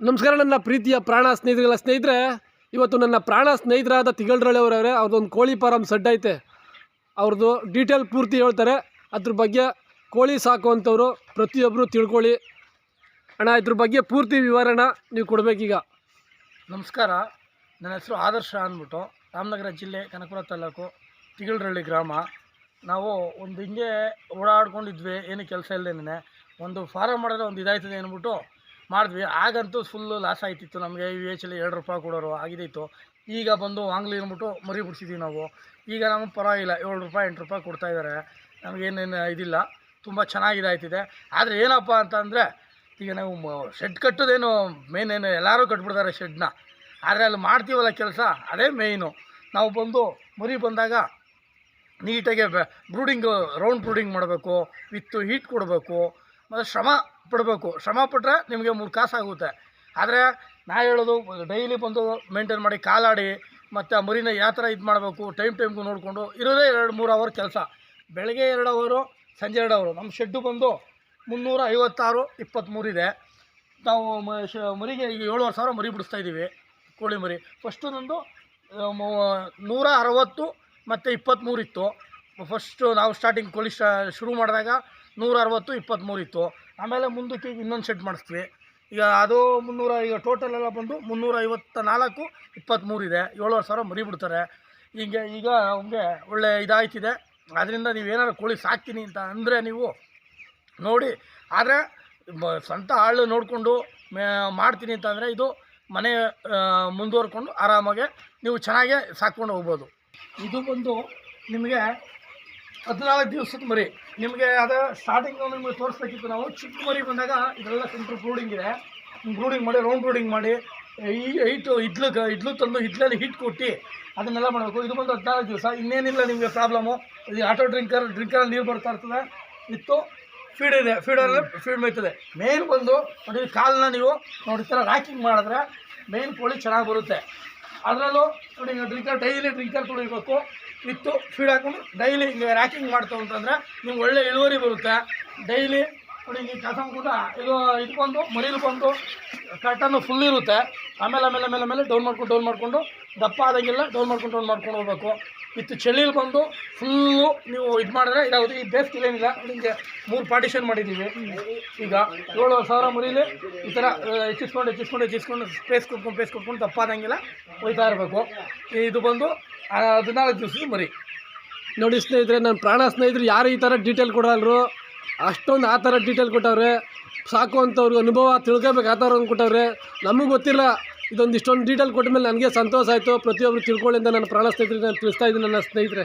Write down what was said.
ನಮಸ್ಕಾರ, ನನ್ನ ಪ್ರೀತಿಯ ಪ್ರಾಣ ಸ್ನೇಹಿತರೆಲ್ಲ ಸ್ನೇಹಿತರೆ, ಇವತ್ತು ನನ್ನ ಪ್ರಾಣ ಸ್ನೇಹಿತರಾದ ತಿಗಳ್ರಳ್ಳಿಯವರವರೇ ಅವ್ರದ್ದೊಂದು ಕೋಳಿ ಫಾರಮ್ ಸೆಡ್ ಐತೆ. ಅವ್ರದ್ದು ಡೀಟೇಲ್ ಪೂರ್ತಿ ಹೇಳ್ತಾರೆ. ಅದ್ರ ಬಗ್ಗೆ ಕೋಳಿ ಸಾಕುವಂಥವ್ರು ಪ್ರತಿಯೊಬ್ಬರು ತಿಳ್ಕೊಳ್ಳಿ. ಅಣ್ಣ, ಇದ್ರ ಬಗ್ಗೆ ಪೂರ್ತಿ ವಿವರಣ ನೀವು ಕೊಡಬೇಕೀಗ. ನಮಸ್ಕಾರ, ನನ್ನ ಹೆಸರು ಆದರ್ಶ ಅಂದ್ಬಿಟ್ಟು ರಾಮನಗರ ಜಿಲ್ಲೆ ಕನಕಪುರ ತಾಲೂಕು ತಿಗಳ್ರಳ್ಳಿ ಗ್ರಾಮ. ನಾವು ಒಂದು ಹಿಂಗೆ ಓಡಾಡ್ಕೊಂಡಿದ್ವಿ, ಏನು ಕೆಲಸ ಇಲ್ಲದೇನೆ ಒಂದು ಫಾರಮ್ ಮಾಡಿದ್ರೆ ಒಂದು ಇದಾಯ್ತದೆ ಅಂದ್ಬಿಟ್ಟು ಮಾಡಿದ್ವಿ. ಆಗಂತೂ ಫುಲ್ಲು ಲಾಸ್ ಆಯ್ತಿತ್ತು. ನಮಗೆ ಯು ಎಚ್ ಅಲ್ಲಿ ಎರಡು ರೂಪಾಯಿ ಕೊಡೋರು ಆಗಿದ್ದಿತ್ತು ಈಗ ಬಂದು ವಾಂಗ್ಲಿ ಅಂದ್ಬಿಟ್ಟು ಮರಿ ಬಿಡ್ಸಿದ್ದೀವಿ ನಾವು. ಈಗ ನಮಗೆ ಪರವಾಗಿಲ್ಲ. ಏಳು ರೂಪಾಯಿ, ಎಂಟು ರೂಪಾಯಿ ಕೊಡ್ತಾ ಇದ್ದಾರೆ ನಮಗೇನೇನು ಇದಿಲ್ಲ. ತುಂಬ ಚೆನ್ನಾಗಿದೆ ಆಯ್ತಿದೆ. ಆದರೆ ಏನಪ್ಪ ಅಂತಂದರೆ, ಈಗ ನಾವು ಶೆಡ್ ಕಟ್ಟೋದೇನು ಮೇನ್ ಏನು ಎಲ್ಲರೂ ಕಟ್ಬಿಡ್ತಾರೆ ಶೆಡ್ನ ಆದರೆ ಅಲ್ಲಿ ಮಾಡ್ತೀವಲ್ಲ ಕೆಲಸ? ಅದೇ ಮೇಯ್ನು ನಾವು ಬಂದು ಮರಿ ಬಂದಾಗ ನೀಟಾಗಿ ಬ್ರೂಡಿಂಗು ರೌಂಡ್ ಬ್ರೂಡಿಂಗ್ ಮಾಡಬೇಕು. ವಿತ್ತು ಹೀಟ್ ಕೊಡಬೇಕು. ಮತ್ತು ಶ್ರಮ ಪಡಬೇಕು ಶ್ರಮ ಪಟ್ಟರೆ ನಿಮಗೆ ಮೂರು ಕಾಸು ಆಗುತ್ತೆ. ಆದರೆ ನಾ ಹೇಳೋದು, ಡೈಲಿ ಬಂದು ಮೇಂಟೈನ್ ಮಾಡಿ ಕಾಲಾಡಿ, ಮತ್ತು ಮರಿನ ಯಾವ ಥರ ಇದು ಮಾಡಬೇಕು, ಟೈಮ್ ಟೈಮ್ಗೂ ನೋಡಿಕೊಂಡು ಇರೋದೇ ಎರಡು ಮೂರು ಅವರ್ ಕೆಲಸ. ಬೆಳಗ್ಗೆ ಎರಡು ಅವರು, ಸಂಜೆ ಎರಡು ಅವರು. ನಮ್ಮ ಶೆಡ್ಡು ಬಂದು ಮುನ್ನೂರ ಐವತ್ತಾರು ಇಪ್ಪತ್ತ್ಮೂರಿದೆ ನಾವು ಶ, ಮರಿಗೆ ಈಗ ಏಳುವರೆ ಸಾವಿರ ಮರಿ ಬಿಡಿಸ್ತಾ ಇದ್ದೀವಿ ಕೋಳಿ ಮರಿ. ಫಸ್ಟು ನಂದು ನೂರ ಅರವತ್ತು ಮತ್ತು ಇಪ್ಪತ್ತ್ಮೂರು ಇತ್ತು. ಫಸ್ಟು ನಾವು ಸ್ಟಾರ್ಟಿಂಗ್ ಕೋಳಿ ಶುರು ಮಾಡಿದಾಗ ನೂರ ಅರವತ್ತು ಇಪ್ಪತ್ತ್ಮೂರು ಇತ್ತು. ಆಮೇಲೆ ಮುಂದಕ್ಕೆ ಇನ್ನೊಂದು ಸೆಟ್ ಮಾಡಿಸ್ತೀವಿ. ಈಗ ಅದು ಮುನ್ನೂರ, ಈಗ ಟೋಟಲ್ ಎಲ್ಲ ಬಂದು ಮುನ್ನೂರ ಐವತ್ತ ನಾಲ್ಕು ಇಪ್ಪತ್ತ್ಮೂರು ಇದೆ ಏಳುವರೆ ಸಾವಿರ ಮರಿಬಿಡ್ತಾರೆ. ಹೀಗೆ ಈಗ ಅವ್ಗೆ ಒಳ್ಳೆ ಇದಾಯ್ತಿದೆ. ಅದರಿಂದ ನೀವೇನಾದ್ರು ಕೋಳಿ ಸಾಕ್ತೀನಿ ಅಂತ ಅಂದರೆ ನೀವು ನೋಡಿ. ಆದರೆ ಸ್ವಂತ ಆಳು ನೋಡಿಕೊಂಡು ಮಾಡ್ತೀನಿ ಅಂತಂದರೆ ಇದು ಮನೆ ಮುಂದುವರ್ಕೊಂಡು ಆರಾಮಾಗೆ ನೀವು ಚೆನ್ನಾಗೇ ಸಾಕ್ಕೊಂಡು ಹೋಗ್ಬೋದು. ಇದು ಬಂದು ನಿಮಗೆ ಹದಿನಾಲ್ಕು ದಿವಸದ ಮರಿ. ನಿಮಗೆ ಅದು ಸ್ಟಾರ್ಟಿಂಗ್ ನಿಮಗೆ ತೋರಿಸ್ಬೇಕಿತ್ತು. ನಾವು ಚಿಕ್ಕ ಮರಿ ಬಂದಾಗ ಇದೆಲ್ಲ ಸೆಂಟ್ರ್ ಬ್ರೂಡಿಂಗ್ ಇದೆ. ಬ್ರೂಡಿಂಗ್ ಮಾಡಿ ರೌಂಡ್ ಬ್ರೂಡಿಂಗ್ ಮಾಡಿ, ಈ ಐಟು ಇಡ್ಲು ಇಡ್ಲು ತಂದು ಇಡ್ಲಲ್ಲಿ ಹಿಟ್ ಕೊಟ್ಟು ಅದನ್ನೆಲ್ಲ ಮಾಡಬೇಕು. ಇದು ಬಂದು ಹದಿನಾಲ್ಕು ದಿವಸ. ಇನ್ನೇನಿಲ್ಲ ನಿಮಗೆ ಪ್ರಾಬ್ಲಮ್ಮು ಇದು ಆಟೋ ಡ್ರಿಂಕರ್ ಡ್ರಿಂಕರಲ್ಲಿ ನೀರು ಬರ್ತಾ ಇರ್ತದೆ. ಇತ್ತು ಫೀಡ್ ಇದೆ. ಫೀಡಲ್ಲಿ ಫೀಡ್ ಮೇಯ್ತದೆ ಮೇನ್ ಬಂದು ನೋಡಿ ಕಾಲನ್ನ ನೀವು ನೋಡಿ ಥರ ರ್ಯಾಕಿಂಗ್ ಮಾಡಿದ್ರೆ ಮೇನ್ ಕೋಳಿ ಚೆನ್ನಾಗಿ ಬರುತ್ತೆ. ಅದರಲ್ಲೂ ನೋಡಿ, ಈಗ ಡ್ರಿಂಕರ್ ಡೈಲಿ ಡ್ರಿಂಕರ್ ತುಳಿಬೇಕು ಇತ್ತು ಫೀಡ್ ಹಾಕೊಂಡು ಡೈಲಿ ಹಿಂಗೆ ರ್ಯಾಕಿಂಗ್ ಮಾಡ್ತು ಅಂತಂದರೆ ನಿಮ್ಗೆ ಒಳ್ಳೆ ಇಳುವರಿ ಬರುತ್ತೆ. ಡೈಲಿ ನೋಡಿ ಹಿಂಗೆ ಕಸ ಕೂಡ ಇದು ಇಟ್ಕೊಂಡು ಮರಿಲು ಬಂದು ಕರ್ಟನ್ನು ಫುಲ್ ಇರುತ್ತೆ. ಆಮೇಲೆ ಆಮೇಲೆ ಆಮೇಲೆ ಆಮೇಲೆ ಡೌನ್ ಮಾಡ್ಕೊಂಡು ಡೌನ್ ಮಾಡಿಕೊಂಡು, ದಪ್ಪ ಆದಾಗೆಲ್ಲ ಡೌನ್ ಮಾಡ್ಕೊಂಡು ಡೌನ್ ಮಾಡ್ಕೊಂಡು ಹೋಗ್ಬೇಕು. ಇತ್ತು ಚಳಿಲಿ ಬಂದು ಫುಲ್ಲು ನೀವು ಇದು ಮಾಡಿದ್ರೆ ಇದಾಗುತ್ತೆ. ಈ ಬೇಸಿಗೆ ಏನಿಲ್ಲ, ನಿಮಗೆ ಮೂರು ಪಾರ್ಟಿಷನ್ ಮಾಡಿದ್ದೀವಿ. ಈಗ ಏಳು ಸಾವಿರ ಮುರಿಲಿ ಈ ಥರ ಹೆಚ್ಚಿಸ್ಕೊಂಡು ಹೆಚ್ಚಿಸ್ಕೊಂಡು ಹೆಚ್ಚಿಸ್ಕೊಂಡು ಸ್ಪೇಸ್ ಕೊಟ್ಕೊಂಡು ಸ್ಪೇಸ್ ಕೊಟ್ಕೊಂಡು ಒಯ್ತಾ ಹೋಯ್ತಾ ಇರಬೇಕು. ಇದು ಬಂದು ಹದಿನಾಲ್ಕು ದಿವಸದ ಮರಿ. ನೋಡಿ ಸ್ನೇಹಿತರೆ ನನ್ನ ಪ್ರಾಣ ಸ್ನೇಹಿತರು ಯಾರು ಈ ಥರ ಡೀಟೇಲ್ ಕೊಡಲ್ರು? ಅಷ್ಟೊಂದು ಆ ಥರ ಡೀಟೇಲ್ ಕೊಟ್ಟವ್ರೆ. ಸಾಕು ಅಂತವ್ರಿಗೆ ಅನುಭವ ತಿಳ್ಕೊಬೇಕು, ಆ ಥರ ಅಂದ್ಕೊಟ್ಟವ್ರೆ ನಮಗೆ ಗೊತ್ತಿಲ್ಲ. ಇದೊಂದು ಇಷ್ಟೊಂದು ಡೀಟೇಲ್ ಕೊಟ್ಟ ಮೇಲೆ ನನಗೆ ಸಂತೋಷ ಆಯಿತು. ಪ್ರತಿಯೊಬ್ಬರು ತಿಳ್ಕೊಳ್ಳಿ ಅಂತ ನನ್ನ ಪ್ರಾಣ ಸ್ನೇಹಿತರಿಗೆ ನಾನು ತಿಳಿಸ್ತಾ ಇದ್ದೀನಿ. ನನ್ನ ಸ್ನೇಹಿತರೆ.